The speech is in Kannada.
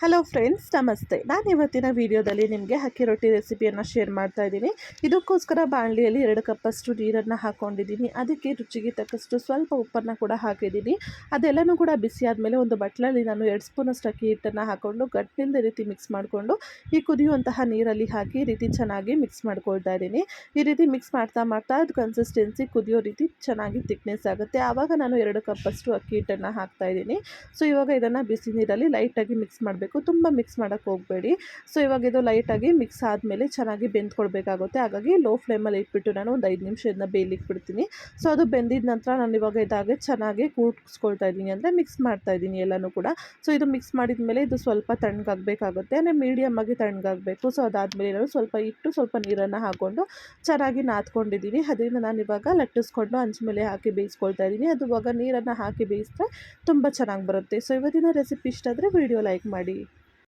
ಹಲೋ ಫ್ರೆಂಡ್ಸ್ ನಮಸ್ತೆ. ನಾನು ಇವತ್ತಿನ ವಿಡಿಯೋದಲ್ಲಿ ನಿಮಗೆ ಅಕ್ಕಿ ರೊಟ್ಟಿ ರೆಸಿಪಿಯನ್ನು ಶೇರ್ ಮಾಡ್ತಾ ಇದ್ದೀನಿ. ಇದಕ್ಕೋಸ್ಕರ ಬಾಣಲಿಯಲ್ಲಿ ಎರಡು ಕಪ್ಪಷ್ಟು ನೀರನ್ನು ಹಾಕ್ಕೊಂಡಿದ್ದೀನಿ ಅದಕ್ಕೆ ರುಚಿಗೆ ತಕ್ಕಷ್ಟು ಸ್ವಲ್ಪ ಉಪ್ಪನ್ನು ಕೂಡ ಹಾಕಿದ್ದೀನಿ. ಅದೆಲ್ಲನೂ ಕೂಡ ಬಿಸಿ ಆದಮೇಲೆ ಒಂದು ಬಟ್ಲಲ್ಲಿ ನಾನು ಎರಡು ಸ್ಪೂನಷ್ಟು ಅಕ್ಕಿ ಹಿಟ್ಟನ್ನು ಹಾಕ್ಕೊಂಡು ಗಟ್ಟಿಂದ ರೀತಿ ಮಿಕ್ಸ್ ಮಾಡಿಕೊಂಡು ಈ ಕುದಿಯುವಂತಹ ನೀರಲ್ಲಿ ಹಾಕಿ ರೀತಿ ಚೆನ್ನಾಗಿ ಮಿಕ್ಸ್ ಮಾಡ್ಕೊಳ್ತಾ ಇದ್ದೀನಿ. ಈ ರೀತಿ ಮಿಕ್ಸ್ ಮಾಡ್ತಾ ಮಾಡ್ತಾ ಅದು ಕನ್ಸಿಸ್ಟೆನ್ಸಿ ಕುದಿಯೋ ರೀತಿ ಚೆನ್ನಾಗಿ ತಿಕ್ನೆಸ್ ಆಗುತ್ತೆ. ಆವಾಗ ನಾನು ಎರಡು ಕಪ್ಪಷ್ಟು ಅಕ್ಕಿ ಹಿಟ್ಟನ್ನು ಹಾಕ್ತಾ ಇದ್ದೀನಿ. ಸೊ ಇವಾಗ ಇದನ್ನು ಬಿಸಿ ನೀರಲ್ಲಿ ಲೈಟಾಗಿ ಮಿಕ್ಸ್ ಮಾಡಬೇಕು. ತುಂಬ ಮಿಕ್ಸ್ ಮಾಡೋಕ್ಕೆ ಹೋಗಬೇಡಿ. ಸೊ ಇವಾಗ ಇದು ಲೈಟಾಗಿ ಮಿಕ್ಸ್ ಆದಮೇಲೆ ಚೆನ್ನಾಗಿ ಬೆಂದ್ಕೊಳ್ಬೇಕಾಗುತ್ತೆ ಹಾಗಾಗಿ ಲೋ ಫ್ಲೇಮಲ್ಲಿ ಇಟ್ಬಿಟ್ಟು ನಾನು ಒಂದು ಐದು ನಿಮಿಷ ಇದನ್ನ ಬೇಯಲಿಕ್ಕೆ ಬಿಡ್ತೀನಿ. ಸೊ ಅದು ಬೆಂದಿದ ನಂತರ ನಾನು ಇವಾಗ ಇದಾಗೆ ಚೆನ್ನಾಗಿ ಕೂಡ್ಸ್ಕೊಳ್ತಾ ಇದ್ದೀನಿ ಅಂದರೆ ಮಿಕ್ಸ್ ಮಾಡ್ತಾ ಇದ್ದೀನಿ ಎಲ್ಲನೂ ಕೂಡ. ಸೊ ಇದು ಮಿಕ್ಸ್ ಮಾಡಿದ ಮೇಲೆ ಇದು ಸ್ವಲ್ಪ ತಣ್ಣಗಾಗಬೇಕಾಗುತ್ತೆ. ಅಂದರೆ ಮೀಡಿಯಮ್ ಆಗಿ ತಣ್ಣಗಾಗಬೇಕು. ಸೊ ಅದಾದಮೇಲೆ ನಾನು ಸ್ವಲ್ಪ ಇಟ್ಟು ಸ್ವಲ್ಪ ನೀರನ್ನು ಹಾಕ್ಕೊಂಡು ಚೆನ್ನಾಗಿ ನಾದ್ಕೊಂಡಿದ್ದೀನಿ. ಅದರಿಂದ ನಾನು ಇವಾಗ ಲಟ್ಟಿಸ್ಕೊಂಡು ಹಂಚ್ ಮೇಲೆ ಹಾಕಿ ಬೇಯಿಸ್ಕೊಳ್ತಾ ಇದ್ದೀನಿ. ಅದು ಇವಾಗ ನೀರನ್ನು ಹಾಕಿ ಬೇಯಿಸಿದ್ರೆ ತುಂಬ ಚೆನ್ನಾಗಿ ಬರುತ್ತೆ. ಸೊ ಇವತ್ತಿನ ರೆಸಿಪಿ ಇಷ್ಟ ಆದರೆ ವಿಡಿಯೋ ಲೈಕ್ ಮಾಡಿ.